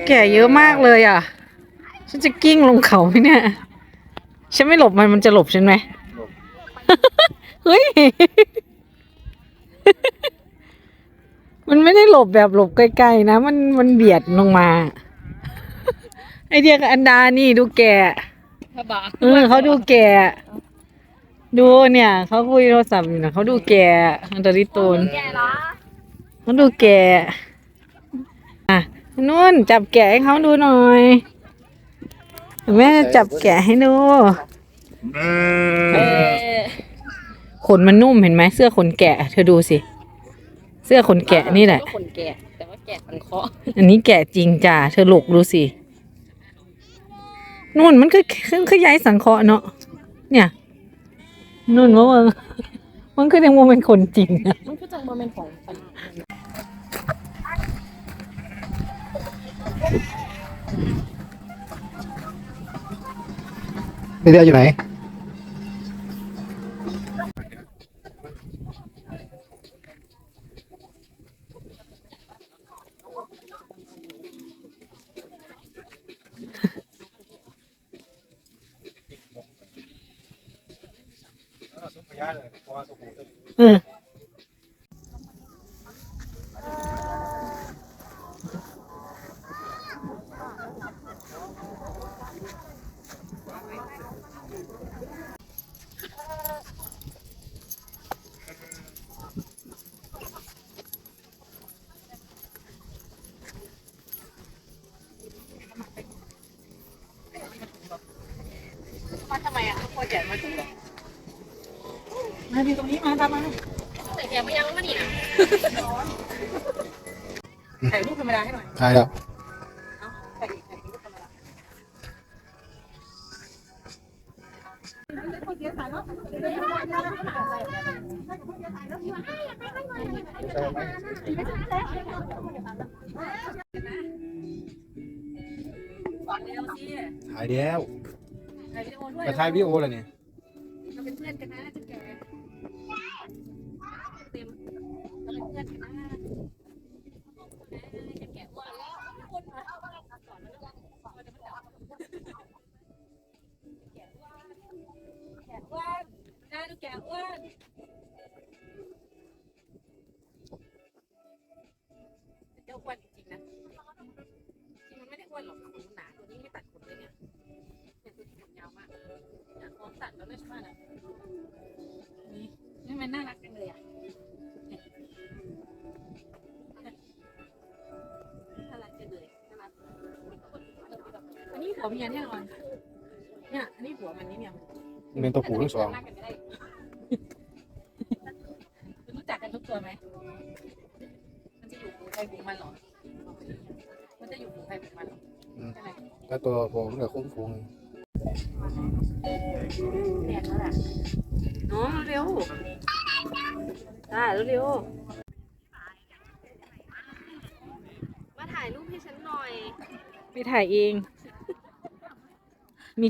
กแก่เยอะมากเลยอะ ฉันจะกิ้งลงเขาไหมเนี่ย ฉันไม่หลบมันมันจะหลบฉันไหมเฮ้ย มันไม่ได้หลบแบบหลบไกลๆนะ มันมันเบียดลงมา ไอเดียกับอันดานี่ดูแก่พระบาเออเขาดูแก่ ดูเนี่ยเขาคุยโทรศัพท์อยู่นะเขาดูแก่อันตริตูนแก่เหรอเขาดูแก่อะ นุ่นจับแกะให้เขาดูหน่อย แม่จะจับแกะให้ดูเออขนมันนุ่มเห็นไหมเสื้อขนแกะ เธอดูสิ เสื้อขนแกะนี่แหละก็คนแก่แต่ว่าแก่สังเคราะห์อันนี้แกะจริงจ้าเธอหลกดูสินุ่นมันคือขึ้นขยายสังเคราะห์เนาะเนี่ยนุ่นว่ามันมันคือยังว่าเป็นคนจริงอะมันก็จะมาเป็นของ สันนี่เดี อยู่ไหนเออมาทำไมอะโคตรใหญ่มาถึงหรอมาดีตรงนี้มาตามมาแต่แกไม่ยังมานี่นะถ่ายรูปธรรมดาให้หน่อยใช่แล้วถ่ายอีกถ่ายรูปธรรมดาถ่ายแล้ว ถ่ายวิดีโอด้วยจะถ่ายวิดีโออะไรเนี่ยเราเป็นเพื่อนกันนะจะแกเต็มเราเป็นเพื่อนกันนะจะแกะอ้วนแล้วคนมาเอาบ้างก่อนแล้วก็เราจะไม่จับแกะอ้วนแกะอ้วนได้ดูแกะอ้วน นี่มันน่ารักจังเลยอะเนี่ยน่ารักจังเลยน่ารักอันนี้หัวเมียแน่นอนเนี่ยอันนี้หัวมันนี่เนี่ยเป็นตัวผู้ทั้งสองรู้จักกันทุกตัวไหมมันจะอยู่ฝูงใครฝูงมันเหรอมันจะอยู่ฝูงใครฝูงมันเหรอใช่ไหมแล้วตัวผมเหลือคุ้มฟูงแดงแล้วแหละน้องเร็ว อ่าเร็วมาถ่ายรูปให้ฉันหน่อย ไปถ่ายเอง มี